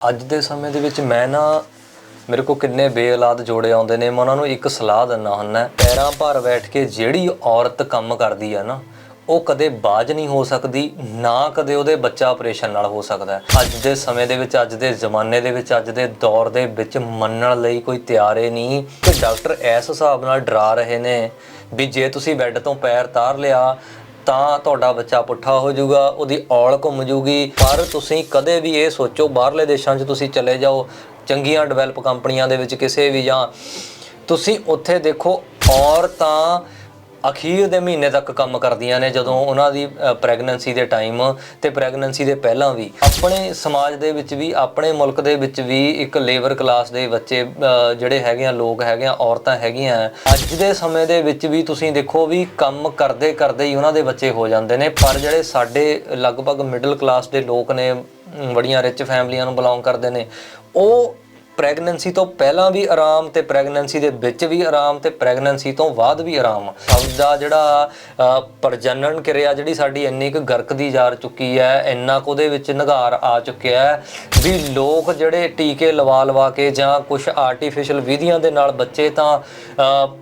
ਅੱਜ ਦੇ ਸਮੇਂ ਦੇ ਵਿੱਚ ਮੈਂ ਨਾ ਮੇਰੇ ਕੋ ਕਿੰਨੇ ਬੇਔਲਾਦ ਜੋੜੇ ਆਉਂਦੇ ਨੇ, ਮੈਂ ਉਹਨਾਂ ਨੂੰ ਇੱਕ ਸਲਾਹ ਦਿੰਦਾ ਹੁੰਦਾ ਪੈਰਾਂ ਭਾਰ ਬੈਠ ਕੇ ਜਿਹੜੀ ਔਰਤ ਕੰਮ ਕਰਦੀ ਆ ਨਾ, ਉਹ ਕਦੇ ਬਾਜ ਨਹੀਂ ਹੋ ਸਕਦੀ, ਨਾ ਕਦੇ ਉਹਦੇ ਬੱਚਾ ਆਪਰੇਸ਼ਨ ਨਾਲ ਹੋ ਸਕਦਾ। ਅੱਜ ਦੇ ਸਮੇਂ ਦੇ ਵਿੱਚ, ਅੱਜ ਦੇ ਜ਼ਮਾਨੇ ਦੇ ਵਿੱਚ, ਅੱਜ ਦੇ ਦੌਰ ਦੇ ਵਿੱਚ ਮੰਨਣ ਲਈ ਕੋਈ ਤਿਆਰ ਹੀ ਨਹੀਂ। ਕਿ ਡਾਕਟਰ ਇਸ ਹਿਸਾਬ ਨਾਲ ਡਰਾ ਰਹੇ ਨੇ ਵੀ ਜੇ ਤੁਸੀਂ ਬੈੱਡ ਤੋਂ ਪੈਰ ਤਾਰ ਲਿਆ ਤਾਂ ਤੁਹਾਡਾ ਬੱਚਾ ਪੁੱਠਾ ਹੋ ਜਾਊਗਾ, ਉਹਦੀ ਔਲ ਘੁੰਮ ਜੂਗੀ ਪਰ ਤੁਸੀਂ ਕਦੇ ਵੀ ਇਹ ਸੋਚੋ, ਬਾਹਰਲੇ ਦੇਸ਼ਾਂ 'ਚ ਤੁਸੀਂ ਚਲੇ ਜਾਓ, ਚੰਗੀਆਂ ਡਿਵੈਲਪ ਕੰਪਨੀਆਂ ਦੇ ਵਿੱਚ ਕਿਸੇ ਵੀ ਜਾਂ ਤੁਸੀਂ ਉੱਥੇ ਦੇਖੋ ਔਰਤਾਂ ਅਖੀਰ ਦੇ ਮਹੀਨੇ ਤੱਕ ਕੰਮ ਕਰਦੀਆਂ ਨੇ, ਜਦੋਂ ਉਹਨਾਂ ਦੀ ਪ੍ਰੈਗਨੈਂਸੀ ਦੇ ਟਾਈਮ ਤੇ ਪ੍ਰੈਗਨੈਂਸੀ ਦੇ ਪਹਿਲਾਂ ਵੀ। ਆਪਣੇ ਸਮਾਜ ਦੇ ਵਿੱਚ ਵੀ, ਆਪਣੇ ਮੁਲਕ ਦੇ ਵਿੱਚ ਵੀ ਇੱਕ ਲੇਬਰ ਕਲਾਸ ਦੇ ਬੱਚੇ ਜਿਹੜੇ ਹੈਗੇ ਆ, ਲੋਕ ਹੈਗੇ ਆ, ਔਰਤਾਂ ਹੈਗੀਆਂ ਅੱਜ ਦੇ ਸਮੇਂ ਦੇ ਵਿੱਚ ਵੀ ਤੁਸੀਂ ਦੇਖੋ ਵੀ ਕੰਮ ਕਰਦੇ ਕਰਦੇ ਹੀ ਉਹਨਾਂ ਦੇ ਬੱਚੇ ਹੋ ਜਾਂਦੇ ਨੇ। ਪਰ ਜਿਹੜੇ ਸਾਡੇ ਲਗਭਗ ਮਿਡਲ ਕਲਾਸ ਦੇ ਲੋਕ ਨੇ ਬੜੀਆਂ ਰਿਚ ਫੈਮਲੀਆਂ ਨੂੰ ਬਿਲੋਂਗ ਕਰਦੇ ਨੇ, ਉਹ ਪ੍ਰੈਗਨੈਂਸੀ ਤੋਂ ਪਹਿਲਾਂ ਵੀ ਆਰਾਮ ਤੇ ਪ੍ਰੈਗਨੈਂਸੀ ਦੇ ਵਿੱਚ ਵੀ ਆਰਾਮ ਤੇ ਪ੍ਰੈਗਨੈਂਸੀ ਤੋਂ ਬਾਅਦ ਵੀ ਆਰਾਮ। ਸਭ ਦਾ ਜਿਹੜਾ ਪ੍ਰਜਨਨ ਕਿਰਿਆ ਜਿਹੜੀ ਸਾਡੀ ਇੰਨੀ ਕੁ ਗਰਕਦੀ ਜਾ ਚੁੱਕੀ ਹੈ ਇੰਨਾ ਕੁ ਉਹਦੇ ਵਿੱਚ ਨਿਗਾਰ ਆ ਚੁੱਕਿਆ ਹੈ ਵੀ ਲੋਕ ਜਿਹੜੇ ਟੀਕੇ ਲਵਾ ਲਵਾ ਕੇ ਜਾਂ ਕੁਝ ਆਰਟੀਫੀਸ਼ੀਅਲ ਵਿਧੀਆਂ ਦੇ ਨਾਲ ਬੱਚੇ ਤਾਂ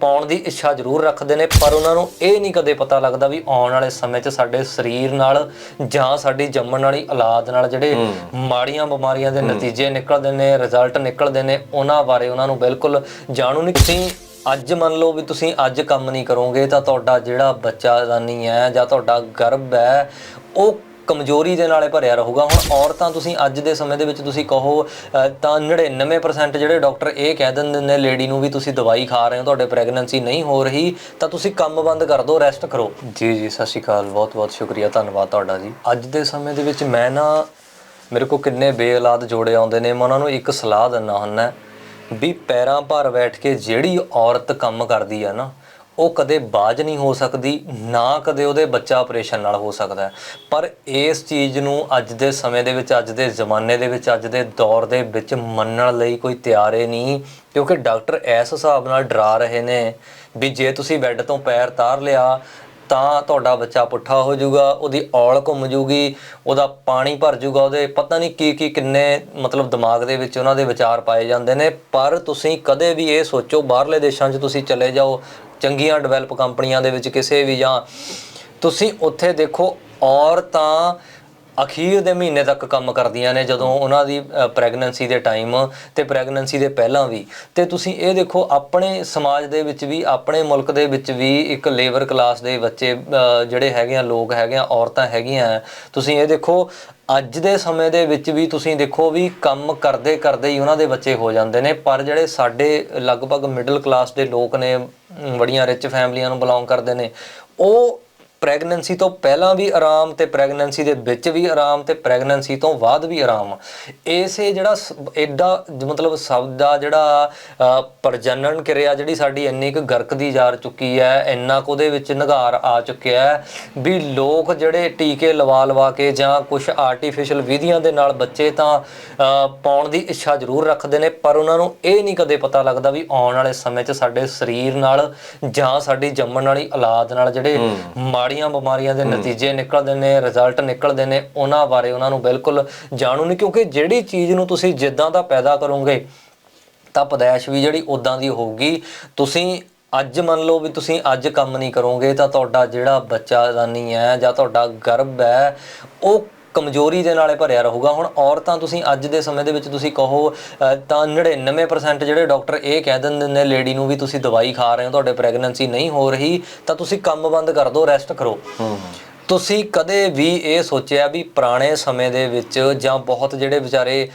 ਪਾਉਣ ਦੀ ਇੱਛਾ ਜ਼ਰੂਰ ਰੱਖਦੇ ਨੇ ਪਰ ਉਹਨਾਂ ਨੂੰ ਇਹ ਨਹੀਂ ਕਦੇ ਪਤਾ ਲੱਗਦਾ ਵੀ ਆਉਣ ਵਾਲੇ ਸਮੇਂ 'ਚ ਸਾਡੇ ਸਰੀਰ ਨਾਲ ਜਾਂ ਸਾਡੀ ਜੰਮਣ ਵਾਲੀ ਔਲਾਦ ਨਾਲ ਜਿਹੜੇ ਮਾੜੀਆਂ ਬਿਮਾਰੀਆਂ ਦੇ ਨਤੀਜੇ ਨਿਕਲਦੇ ਨੇ ਰਿਜ਼ਲਟ ਨਿਕਲਦੇ ਨੇ ਉਹਨਾਂ ਬਾਰੇ ਉਹਨਾਂ ਨੂੰ ਬਿਲਕੁਲ ਜਾਣੂ ਨਹੀਂ। ਤੁਸੀਂ ਅੱਜ ਮੰਨ ਲਓ ਵੀ ਤੁਸੀਂ ਅੱਜ ਕੰਮ ਨਹੀਂ ਕਰੋਗੇ ਤਾਂ ਤੁਹਾਡਾ ਜਿਹੜਾ ਬੱਚਾਦਾਨੀ ਹੈ ਜਾਂ ਤੁਹਾਡਾ ਗਰਭ ਹੈ ਉਹ ਕਮਜ਼ੋਰੀ ਦੇ ਨਾਲੇ ਭਰਿਆ ਰਹੂਗਾ। ਹੁਣ ਔਰਤਾਂ ਤੁਸੀਂ ਅੱਜ ਦੇ ਸਮੇਂ ਦੇ ਵਿੱਚ ਤੁਸੀਂ ਕਹੋ ਤਾਂ 99% ਜਿਹੜੇ ਡਾਕਟਰ ਇਹ ਕਹਿ ਦਿੰਦੇ ਨੇ ਲੇਡੀ ਨੂੰ ਵੀ ਤੁਸੀਂ ਦਵਾਈ ਖਾ ਰਹੇ ਹੋ ਤੁਹਾਡੇ ਪ੍ਰੈਗਨੈਂਸੀ ਨਹੀਂ ਹੋ ਰਹੀ ਤਾਂ ਤੁਸੀਂ ਕੰਮ ਬੰਦ ਕਰ ਦਿਓ ਰੈਸਟ ਕਰੋ। ਜੀ ਜੀ ਸਤਿ ਸ਼੍ਰੀ ਅਕਾਲ ਬਹੁਤ ਬਹੁਤ ਸ਼ੁਕਰੀਆ ਧੰਨਵਾਦ ਤੁਹਾਡਾ ਜੀ। ਅੱਜ ਦੇ ਸਮੇਂ ਦੇ ਵਿੱਚ ਮੈਂ ਨਾ ਮੇਰੇ ਕੋ ਕਿੰਨੇ ਬੇਔਲਾਦ ਜੋੜੇ ਆਉਂਦੇ ਨੇ, ਮੈਂ ਉਹਨਾਂ ਨੂੰ ਇੱਕ ਸਲਾਹ ਦਿੰਦਾ ਹੁੰਦਾ ਵੀ ਪੈਰਾਂ ਭਾਰ ਬੈਠ ਕੇ ਜਿਹੜੀ ਔਰਤ ਕੰਮ ਕਰਦੀ ਆ ਨਾ, ਉਹ ਕਦੇ ਬਾਜ ਨਹੀਂ ਹੋ ਸਕਦੀ, ਨਾ ਕਦੇ ਉਹਦੇ ਬੱਚਾ ਆਪਰੇਸ਼ਨ ਨਾਲ ਹੋ ਸਕਦਾ ਪਰ ਇਸ ਚੀਜ਼ ਨੂੰ ਅੱਜ ਦੇ ਸਮੇਂ ਦੇ ਵਿੱਚ, ਅੱਜ ਦੇ ਜ਼ਮਾਨੇ ਦੇ ਵਿੱਚ, ਅੱਜ ਦੇ ਦੌਰ ਦੇ ਵਿੱਚ ਮੰਨਣ ਲਈ ਕੋਈ ਤਿਆਰ ਹੀ ਨਹੀਂ, ਕਿਉਂਕਿ ਡਾਕਟਰ ਇਸ ਹਿਸਾਬ ਨਾਲ ਡਰਾ ਰਹੇ ਨੇ ਵੀ ਜੇ ਤੁਸੀਂ ਬੈੱਡ ਤੋਂ ਪੈਰ ਤਾਰ ਲਿਆ ਤਾਂ ਤੁਹਾਡਾ ਬੱਚਾ ਪੁੱਠਾ ਹੋ ਜਾਊਗਾ, ਉਹਦੀ ਔਲ ਘੁੰਮ ਜੂਗੀ ਉਹਦਾ ਪਾਣੀ ਭਰ ਜਾਊਗਾ, ਉਹਦੇ ਪਤਾ ਨਹੀਂ ਕੀ ਕੀ ਕਿੰਨੇ ਮਤਲਬ ਦਿਮਾਗ ਦੇ ਵਿੱਚ ਉਹਨਾਂ ਦੇ ਵਿਚਾਰ ਪਾਏ ਜਾਂਦੇ ਨੇ, ਪਰ ਤੁਸੀਂ ਕਦੇ ਵੀ ਇਹ ਸੋਚੋ, ਬਾਹਰਲੇ ਦੇਸ਼ਾਂ 'ਚ ਤੁਸੀਂ ਚਲੇ ਜਾਓ, ਚੰਗੀਆਂ ਡਿਵੈਲਪ ਕੰਪਨੀਆਂ ਦੇ ਵਿੱਚ ਕਿਸੇ ਵੀ ਜਾਂ ਤੁਸੀਂ ਉੱਥੇ ਦੇਖੋ ਔਰਤਾਂ ਅਖੀਰ ਦੇ ਮਹੀਨੇ ਤੱਕ ਕੰਮ ਕਰਦੀਆਂ ਨੇ, ਜਦੋਂ ਉਹਨਾਂ ਦੀ ਪ੍ਰੈਗਨੈਂਸੀ ਦੇ ਟਾਈਮ ਤੇ ਪ੍ਰੈਗਨੈਂਸੀ ਦੇ ਪਹਿਲਾਂ ਵੀ। ਤੇ ਤੁਸੀਂ ਇਹ ਦੇਖੋ, ਆਪਣੇ ਸਮਾਜ ਦੇ ਵਿੱਚ ਵੀ, ਆਪਣੇ ਮੁਲਕ ਦੇ ਵਿੱਚ ਵੀ ਇੱਕ ਲੇਬਰ ਕਲਾਸ ਦੇ ਬੱਚੇ ਜਿਹੜੇ ਹੈਗੇ ਆ, ਲੋਕ ਹੈਗੇ ਆ, ਔਰਤਾਂ ਹੈਗੀਆਂ ਤੁਸੀਂ ਇਹ ਦੇਖੋ, ਅੱਜ ਦੇ ਸਮੇਂ ਦੇ ਵਿੱਚ ਵੀ ਤੁਸੀਂ ਦੇਖੋ ਵੀ ਕੰਮ ਕਰਦੇ ਕਰਦੇ ਹੀ ਉਹਨਾਂ ਦੇ ਬੱਚੇ ਹੋ ਜਾਂਦੇ ਨੇ। ਪਰ ਜਿਹੜੇ ਸਾਡੇ ਲਗਭਗ ਮਿਡਲ ਕਲਾਸ ਦੇ ਲੋਕ ਨੇ ਬੜੀਆਂ ਰਿਚ ਫੈਮਲੀਆਂ ਨੂੰ ਬਿਲੋਂਗ ਕਰਦੇ ਨੇ, ਉਹ ਪ੍ਰੈਗਨੈਂਸੀ ਤੋਂ ਪਹਿਲਾਂ ਵੀ ਆਰਾਮ ਤੇ ਪ੍ਰੈਗਨੈਂਸੀ ਦੇ ਵਿੱਚ ਵੀ ਆਰਾਮ ਤੇ ਪ੍ਰੈਗਨੈਂਸੀ ਤੋਂ ਬਾਅਦ ਵੀ ਆਰਾਮ। ਇਸੇ ਜਿਹੜਾ ਐਡਾ ਮਤਲਬ ਸਭ ਦਾ ਜਿਹੜਾ ਪ੍ਰਜਨਨ ਕਿਰਿਆ ਜਿਹੜੀ ਸਾਡੀ ਇੰਨੀ ਕੁ ਗਰਕਦੀ ਜਾ ਚੁੱਕੀ ਹੈ ਇੰਨਾ ਕੁ ਉਹਦੇ ਵਿੱਚ ਨਿਗਾਰ ਆ ਚੁੱਕਿਆ ਹੈ ਵੀ ਲੋਕ ਜਿਹੜੇ ਟੀਕੇ ਲਵਾ ਲਵਾ ਕੇ ਜਾਂ ਕੁਝ ਆਰਟੀਫੀਸ਼ੀਅਲ ਵਿਧੀਆਂ ਦੇ ਨਾਲ ਬੱਚੇ ਤਾਂ ਪਾਉਣ ਦੀ ਇੱਛਾ ਜ਼ਰੂਰ ਰੱਖਦੇ ਨੇ ਪਰ ਉਹਨਾਂ ਨੂੰ ਇਹ ਨਹੀਂ ਕਦੇ ਪਤਾ ਲੱਗਦਾ ਵੀ ਆਉਣ ਵਾਲੇ ਸਮੇਂ 'ਚ ਸਾਡੇ ਸਰੀਰ ਨਾਲ ਜਾਂ ਸਾਡੀ ਜੰਮਣ ਵਾਲੀ ਔਲਾਦ ਨਾਲ ਜਿਹੜੇ ਮਾੜੀਆਂ ਬਿਮਾਰੀਆਂ ਦੇ ਨਤੀਜੇ ਨਿਕਲਦੇ ਨੇ ਰਿਜ਼ਲਟ ਨਿਕਲਦੇ ਨੇ ਉਹਨਾਂ ਬਾਰੇ ਉਹਨਾਂ ਨੂੰ ਬਿਲਕੁਲ ਜਾਣੂ ਨਹੀਂ ਕਿਉਂਕਿ ਜਿਹੜੀ ਚੀਜ਼ ਨੂੰ ਤੁਸੀਂ ਜਿੱਦਾਂ ਦਾ ਪੈਦਾ ਕਰੋਗੇ ਤਾਂ ਪਦੈਸ਼ ਵੀ ਜਿਹੜੀ ਉਦਾਂ ਦੀ ਹੋਊਗੀ। ਤੁਸੀਂ ਅੱਜ ਮੰਨ ਲਓ ਵੀ ਤੁਸੀਂ ਅੱਜ ਕੰਮ ਨਹੀਂ ਕਰੋਗੇ ਤਾਂ ਤੁਹਾਡਾ ਜਿਹੜਾ ਬੱਚਾਦਾਨੀ ਹੈ ਜਾਂ ਤੁਹਾਡਾ ਗਰਭ ਹੈ ਉਹ ਕਮਜ਼ੋਰੀ ਦੇ ਨਾਲੇ ਭਰਿਆ ਰਹੂਗਾ। ਹੁਣ ਔਰਤਾਂ ਤੁਸੀਂ ਅੱਜ ਦੇ ਸਮੇਂ ਦੇ ਵਿੱਚ ਤੁਸੀਂ ਕਹੋ ਤਾਂ 99% ਜਿਹੜੇ ਡਾਕਟਰ ਇਹ ਕਹਿ ਦਿੰਦੇ ਨੇ ਲੇਡੀ ਨੂੰ ਵੀ ਤੁਸੀਂ ਦਵਾਈ ਖਾ ਰਹੇ ਹੋ ਤੁਹਾਡੇ ਪ੍ਰੈਗਨੈਂਸੀ ਨਹੀਂ ਹੋ ਰਹੀ ਤਾਂ ਤੁਸੀਂ ਕੰਮ ਬੰਦ ਕਰ ਦਿਓ ਰੈਸਟ ਕਰੋ। ਤੁਸੀਂ ਕਦੇ ਵੀ ਇਹ ਸੋਚਿਆ ਵੀ ਪੁਰਾਣੇ ਸਮੇਂ ਦੇ ਵਿੱਚ ਜਾਂ ਬਹੁਤ ਜਿਹੜੇ ਵਿਚਾਰੇ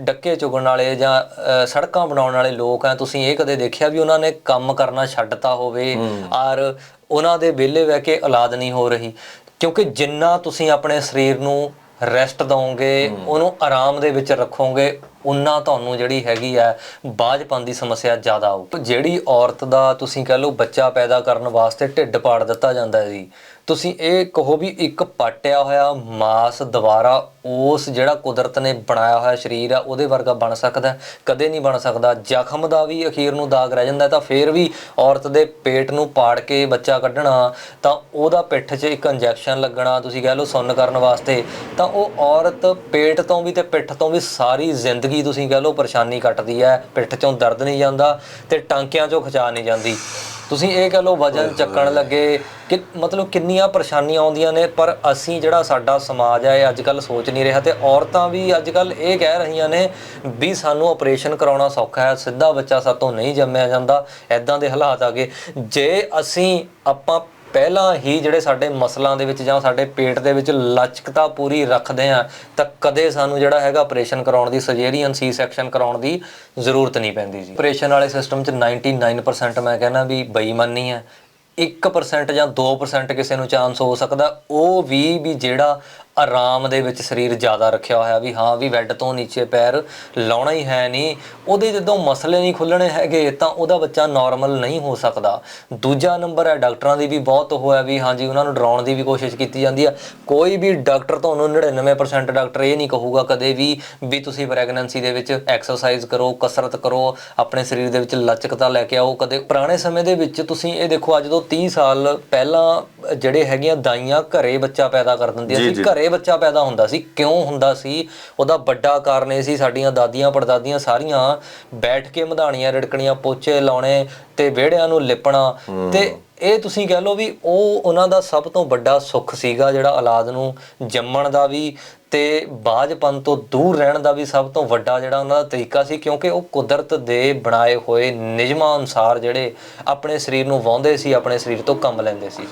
ਡੱਕੇ ਚੁਗਣ ਵਾਲੇ ਜਾਂ ਸੜਕਾਂ ਬਣਾਉਣ ਵਾਲੇ ਲੋਕ ਆ ਤੁਸੀਂ ਇਹ ਕਦੇ ਦੇਖਿਆ ਵੀ ਉਹਨਾਂ ਨੇ ਕੰਮ ਕਰਨਾ ਛੱਡਤਾ ਹੋਵੇ ਔਰ ਉਹਨਾਂ ਦੇ ਵਿਹਲੇ ਬਹਿ ਕੇ ਔਲਾਦ ਨਹੀਂ ਹੋ ਰਹੀ? ਕਿਉਂਕਿ ਜਿੰਨਾ ਤੁਸੀਂ ਆਪਣੇ ਸਰੀਰ ਨੂੰ ਰੈਸਟ ਦਵੋਗੇ ਉਹਨੂੰ ਆਰਾਮ ਦੇ ਵਿੱਚ ਰੱਖੋਗੇ ਉਨਾ ਤੁਹਾਨੂੰ ਜਿਹੜੀ ਹੈਗੀ ਹੈ ਬਾਝਪਨ ਦੀ ਸਮੱਸਿਆ ਜ਼ਿਆਦਾ ਆਉ ਜਿਹੜੀ ਔਰਤ ਦਾ ਤੁਸੀਂ ਕਹ ਲਓ ਬੱਚਾ ਪੈਦਾ ਕਰਨ ਵਾਸਤੇ ਢਿੱਡ ਪਾੜ ਦਿੱਤਾ ਜਾਂਦਾ ਹੈ ਜੀ, ਤੁਸੀਂ ਇਹ ਕਹੋ ਵੀ ਇੱਕ ਪਾਟਿਆ ਹੋਇਆ ਮਾਸ ਦੁਬਾਰਾ ਉਸ ਜਿਹੜਾ ਕੁਦਰਤ ਨੇ ਬਣਾਇਆ ਹੋਇਆ ਸਰੀਰ ਆ, ਉਹਦੇ ਵਰਗਾ ਬਣ ਸਕਦਾ, ਕਦੇ ਨਹੀਂ ਬਣ ਸਕਦਾ। ਜ਼ਖਮ ਦਾ ਵੀ ਅਖੀਰ ਨੂੰ ਦਾਗ ਰਹਿ ਜਾਂਦਾ, ਤਾਂ ਫੇਰ ਵੀ ਔਰਤ ਦੇ ਪੇਟ ਨੂੰ ਪਾੜ ਕੇ ਬੱਚਾ ਕੱਢਣਾ, ਤਾਂ ਉਹਦਾ ਪਿੱਠ 'ਚ ਇੱਕ ਇੰਜੈਕਸ਼ਨ ਲੱਗਣਾ, ਤੁਸੀਂ ਕਹਿ ਲਓ ਸੁੰਨ ਕਰਨ ਵਾਸਤੇ, ਤਾਂ ਉਹ ਔਰਤ ਪੇਟ ਤੋਂ ਵੀ ਤੇ ਪਿੱਠ ਤੋਂ ਵੀ ਸਾਰੀ ਜ਼ਿੰਦਗੀ ਤੁਸੀਂ ਕਹਿ ਲਓ ਪਰੇਸ਼ਾਨੀ ਕੱਟਦੀ ਹੈ ਪਿੱਠ 'ਚੋਂ ਦਰਦ ਨਹੀਂ ਜਾਂਦਾ ਤੇ ਟਾਂਕਿਆਂ 'ਚੋਂ ਖਿਚਾ ਨਹੀਂ ਜਾਂਦੀ। ਤੁਸੀਂ ਇਹ ਕਹ ਲਓ ਵਜਨ ਚੱਕਣ ਲੱਗੇ ਕਿ ਮਤਲਬ ਕਿੰਨੀਆਂ ਪਰੇਸ਼ਾਨੀਆਂ ਆਉਂਦੀਆਂ ਨੇ ਪਰ ਅਸੀਂ ਜਿਹੜਾ ਸਾਡਾ ਸਮਾਜ ਹੈ ਇਹ ਅੱਜ ਕੱਲ ਸੋਚ ਨਹੀਂ ਰਿਹਾ ਤੇ ਔਰਤਾਂ ਵੀ ਅੱਜ ਕੱਲ ਇਹ ਕਹਿ ਰਹੀਆਂ ਨੇ ਵੀ ਸਾਨੂੰ ਆਪਰੇਸ਼ਨ ਕਰਾਉਣਾ ਸੌਖਾ ਹੈ ਸਿੱਧਾ ਬੱਚਾ ਸਾਤੋਂ ਨਹੀਂ ਜੰਮਿਆ ਜਾਂਦਾ ਐਦਾਂ ਦੇ ਹਾਲਾਤ ਆ ਗਏ। ਜੇ ਅਸੀਂ ਆਪਾਂ ਪਹਿਲਾਂ ਹੀ ਜਿਹੜੇ ਸਾਡੇ ਮਸਲਾਂ ਦੇ ਵਿੱਚ ਜਾਂ ਸਾਡੇ ਪੇਟ ਦੇ ਵਿੱਚ ਲਚਕਤਾ ਪੂਰੀ ਰੱਖਦੇ ਆ ਤਾਂ ਕਦੇ ਸਾਨੂੰ ਜਿਹੜਾ ਹੈਗਾ ਆਪਰੇਸ਼ਨ ਕਰਾਉਣ ਦੀ ਸਰਜਰੀਅਨ ਸੀ ਸੈਕਸ਼ਨ ਕਰਾਉਣ ਦੀ ਜ਼ਰੂਰਤ ਨਹੀਂ ਪੈਂਦੀ ਜੀ। ਆਪਰੇਸ਼ਨ ਵਾਲੇ ਸਿਸਟਮ 'ਚ 99% ਮੈਂ ਕਹਿੰਦਾ ਵੀ ਬੇਈਮਾਨੀ ਹੈ। 1% ਜਾਂ 2% ਕਿਸੇ ਨੂੰ ਚਾਂਸ ਹੋ ਸਕਦਾ, ਉਹ ਵੀ ਵੀ ਜਿਹੜਾ ਆਰਾਮ ਦੇ ਵਿੱਚ ਸਰੀਰ ਜ਼ਿਆਦਾ ਰੱਖਿਆ ਹੋਇਆ ਵੀ ਹਾਂ ਵੀ ਬੈੱਡ ਤੋਂ ਨੀਚੇ ਪੈਰ ਲਾਉਣਾ ਹੀ ਹੈ ਨਹੀਂ। ਉਹਦੇ ਜਦੋਂ ਮਸਲੇ ਨਹੀਂ ਖੁੱਲਣੇ ਹੈਗੇ ਤਾਂ ਉਹਦਾ ਬੱਚਾ ਨਾਰਮਲ ਨਹੀਂ ਹੋ ਸਕਦਾ। ਦੂਜਾ ਨੰਬਰ ਹੈ ਡਾਕਟਰਾਂ ਦੀ ਵੀ ਬਹੁਤ ਹੋਇਆ ਵੀ ਹਾਂਜੀ ਉਹਨਾਂ ਨੂੰ ਡਰਾਉਣ ਦੀ ਵੀ ਕੋਸ਼ਿਸ਼ ਕੀਤੀ ਜਾਂਦੀ ਆ ਕੋਈ ਵੀ ਡਾਕਟਰ ਤੁਹਾਨੂੰ 99% ਡਾਕਟਰ ਇਹ ਨਹੀਂ ਕਹੂਗਾ ਕਦੇ ਵੀ ਵੀ ਤੁਸੀਂ ਪ੍ਰੈਗਨੈਂਸੀ ਦੇ ਵਿੱਚ ਐਕਸਰਸਾਈਜ਼ ਕਰੋ ਕਸਰਤ ਕਰੋ ਆਪਣੇ ਸਰੀਰ ਦੇ ਵਿੱਚ ਲਚਕਤਾ ਲੈ ਕੇ ਆਓ। ਕਦੇ ਪੁਰਾਣੇ ਸਮੇਂ ਦੇ ਵਿੱਚ ਤੁਸੀਂ ਇਹ ਦੇਖੋ ਅੱਜ ਤੋਂ 30 ਸਾਲ ਪਹਿਲਾਂ ਜਿਹੜੇ ਹੈਗੀਆਂ ਦਾਈਆਂ ਘਰੇ ਬੱਚਾ ਪੈਦਾ ਕਰ ਦਿੰਦੀਆਂ ਸੀ ਘਰੇ ਬੱਚਾ ਪੈਦਾ ਹੁੰਦਾ ਸੀ। ਕਿਉਂ ਹੁੰਦਾ ਸੀ? ਉਹਦਾ ਵੱਡਾ ਕਾਰਨ ਇਹ ਸੀ ਸਾਡੀਆਂ ਦਾਦੀਆਂ ਪੜਦਾਦੀਆਂ ਸਾਰੀਆਂ ਬੈਠ ਕੇ ਮਧਾਣੀਆਂ ਰਿੜਕਣੀਆਂ ਪੋਚੇ ਲਾਉਣੇ ਤੇ ਵਿਹੜਿਆਂ ਨੂੰ ਲਿਪਣਾ। ਤੇ ਇਹ ਤੁਸੀਂ ਕਹਿ ਲਓ ਵੀ ਉਹ ਉਹਨਾਂ ਦਾ ਸਭ ਤੋਂ ਵੱਡਾ ਸੁੱਖ ਸੀਗਾ ਜਿਹੜਾ ਔਲਾਦ ਨੂੰ ਜੰਮਣ ਦਾ ਵੀ ਤੇ ਬਾਝਪਨ ਤੋਂ ਦੂਰ ਰਹਿਣ ਦਾ ਵੀ ਸਭ ਤੋਂ ਵੱਡਾ ਜਿਹੜਾ ਉਹਨਾਂ ਦਾ ਤਰੀਕਾ ਸੀ ਕਿਉਂਕਿ ਉਹ ਕੁਦਰਤ ਦੇ ਬਣਾਏ ਹੋਏ ਨਿਯਮਾਂ ਅਨੁਸਾਰ ਜਿਹੜੇ ਆਪਣੇ ਸਰੀਰ ਨੂੰ ਵਾਹੁੰਦੇ ਸੀ ਆਪਣੇ ਸਰੀਰ ਤੋਂ ਕੰਮ ਲੈਂਦੇ ਸੀ